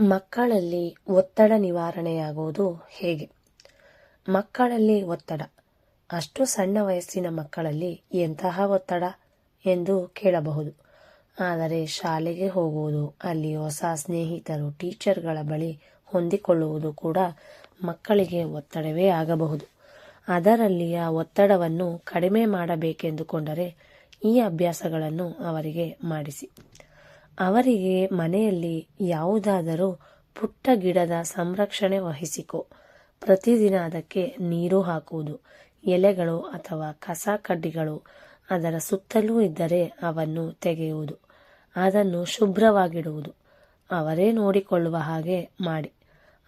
ಮಕ್ಕಳಲ್ಲಿ ಒತ್ತಡ ನಿವಾರಣೆಯಾಗುವುದು ಹೇಗೆ? ಮಕ್ಕಳಲ್ಲಿ ಒತ್ತಡ. ಅಷ್ಟು ಸಣ್ಣ ವಯಸ್ಸಿನ ಮಕ್ಕಳಲ್ಲಿ ಎಂತಹ ಒತ್ತಡ ಎಂದು ಕೇಳಬಹುದು. ಆದರೆ ಶಾಲೆಗೆ ಹೋಗುವುದು, ಅಲ್ಲಿ ಹೊಸ ಸ್ನೇಹಿತರು, ಟೀಚರ್ಗಳ ಬಳಿ ಹೊಂದಿಕೊಳ್ಳುವುದು ಕೂಡ ಮಕ್ಕಳಿಗೆ ಒತ್ತಡವೇ ಆಗಬಹುದು. ಅದರಲ್ಲಿಯ ಒತ್ತಡವನ್ನು ಕಡಿಮೆ ಮಾಡಬೇಕೆಂದುಕೊಂಡರೆ ಈ ಅಭ್ಯಾಸಗಳನ್ನು ಅವರಿಗೆ ಮಾಡಿಸಿ. ಅವರಿಗೆ ಮನೆಯಲ್ಲಿ ಯಾವುದಾದರೂ ಪುಟ್ಟ ಗಿಡದ ಸಂರಕ್ಷಣೆ ವಹಿಸಿಕೊ. ಪ್ರತಿದಿನ ಅದಕ್ಕೆ ನೀರು ಹಾಕುವುದು, ಎಲೆಗಳು ಅಥವಾ ಕಸ ಕಡ್ಡಿಗಳು ಅದರ ಸುತ್ತಲೂ ಇದ್ದರೆ ಅವನ್ನು ತೆಗೆಯುವುದು, ಅದನ್ನು ಶುಭ್ರವಾಗಿಡುವುದು. ಅವರೇ ನೋಡಿಕೊಳ್ಳುವ ಹಾಗೆ ಮಾಡಿ.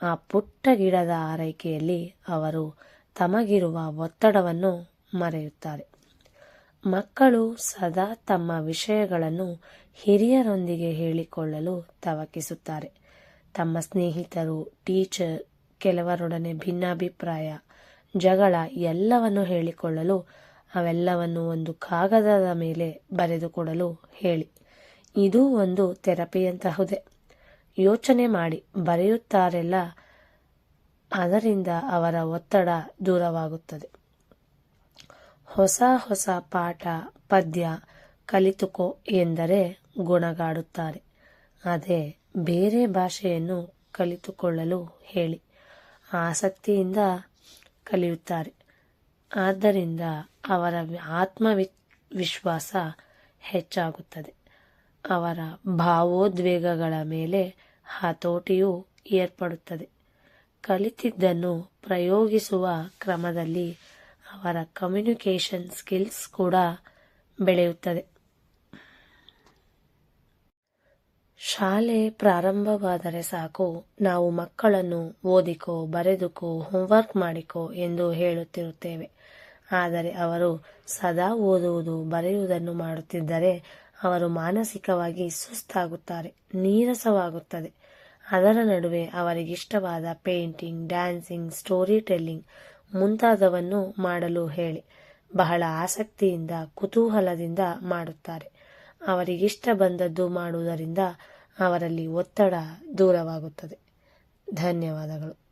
ಆ ಪುಟ್ಟ ಗಿಡದ ಆರೈಕೆಯಲ್ಲಿ ಅವರು ತಮಗಿರುವ ಒತ್ತಡವನ್ನು ಮರೆಯುತ್ತಾರೆ. ಮಕ್ಕಳು ಸದಾ ತಮ್ಮ ವಿಷಯಗಳನ್ನು ಹಿರಿಯರೊಂದಿಗೆ ಹೇಳಿಕೊಳ್ಳಲು ತವಕಿಸುತ್ತಾರೆ. ತಮ್ಮ ಸ್ನೇಹಿತರು, ಟೀಚರ್, ಕೆಲವರೊಡನೆ ಭಿನ್ನಾಭಿಪ್ರಾಯ, ಜಗಳ ಎಲ್ಲವನ್ನು ಹೇಳಿಕೊಳ್ಳಲು ಅವೆಲ್ಲವನ್ನು ಒಂದು ಕಾಗದದ ಮೇಲೆ ಬರೆದುಕೊಡಲು ಹೇಳಿ. ಇದು ಒಂದು ಥೆರಪಿಯಂತಹುದೇ. ಯೋಚನೆ ಮಾಡಿ ಬರೆಯುತ್ತಾರೆಲ್ಲ ಅದರಿಂದ ಅವರ ಒತ್ತಡ ದೂರವಾಗುತ್ತದೆ. ಹೊಸ ಹೊಸ ಪಾಠ, ಪದ್ಯ ಕಲಿತುಕೋ ಎಂದರೆ ಗುಣಗಾಡುತ್ತಾರೆ. ಅದೇ ಬೇರೆ ಭಾಷೆಯನ್ನು ಕಲಿತುಕೊಳ್ಳಲು ಹೇಳಿ. ಆಸಕ್ತಿಯಿಂದ ಕಲಿಯುತ್ತಾರೆ. ಆದ್ದರಿಂದ ಅವರ ಆತ್ಮವಿಶ್ವಾಸ ಹೆಚ್ಚಾಗುತ್ತದೆ. ಅವರ ಭಾವೋದ್ವೇಗಗಳ ಮೇಲೆ ಹತೋಟಿಯೂ ಏರ್ಪಡುತ್ತದೆ. ಕಲಿತಿದ್ದನ್ನು ಪ್ರಯೋಗಿಸುವ ಕ್ರಮದಲ್ಲಿ ಅವರ ಕಮ್ಯುನಿಕೇಷನ್ ಸ್ಕಿಲ್ಸ್ ಕೂಡ ಬೆಳೆಯುತ್ತದೆ. ಶಾಲೆ ಪ್ರಾರಂಭವಾದರೆ ಸಾಕು, ನಾವು ಮಕ್ಕಳನ್ನು ಓದಿಕೋ, ಬರೆದುಕೋ ಹೋಮ್ವರ್ಕ್ ಮಾಡಿಕೋ ಎಂದು ಹೇಳುತ್ತಿರುತ್ತೇವೆ. ಆದರೆ ಅವರು ಸದಾ ಓದುವುದು, ಬರೆಯುವುದನ್ನು ಮಾಡುತ್ತಿದ್ದರೆ ಅವರು ಮಾನಸಿಕವಾಗಿ ಸುಸ್ತಾಗುತ್ತಾರೆ, ನೀರಸವಾಗುತ್ತದೆ. ಅದರ ನಡುವೆ ಅವರಿಗಿಷ್ಟವಾದ ಪೇಂಟಿಂಗ್ ಡ್ಯಾನ್ಸಿಂಗ್ ಸ್ಟೋರಿ ಟೆಲ್ಲಿಂಗ್ ಮುಂತಾದವನ್ನು ಮಾಡಲು ಹೇಳಿ. ಬಹಳ ಆಸಕ್ತಿಯಿಂದ ಕುತೂಹಲದಿಂದ ಮಾಡುತ್ತಾರೆ. ಅವರಿಗಿಷ್ಟ ಬಂದದ್ದು ಮಾಡುವುದರಿಂದ ಅವರಲ್ಲಿ ಒತ್ತಡ ದೂರವಾಗುತ್ತದೆ. ಧನ್ಯವಾದಗಳು.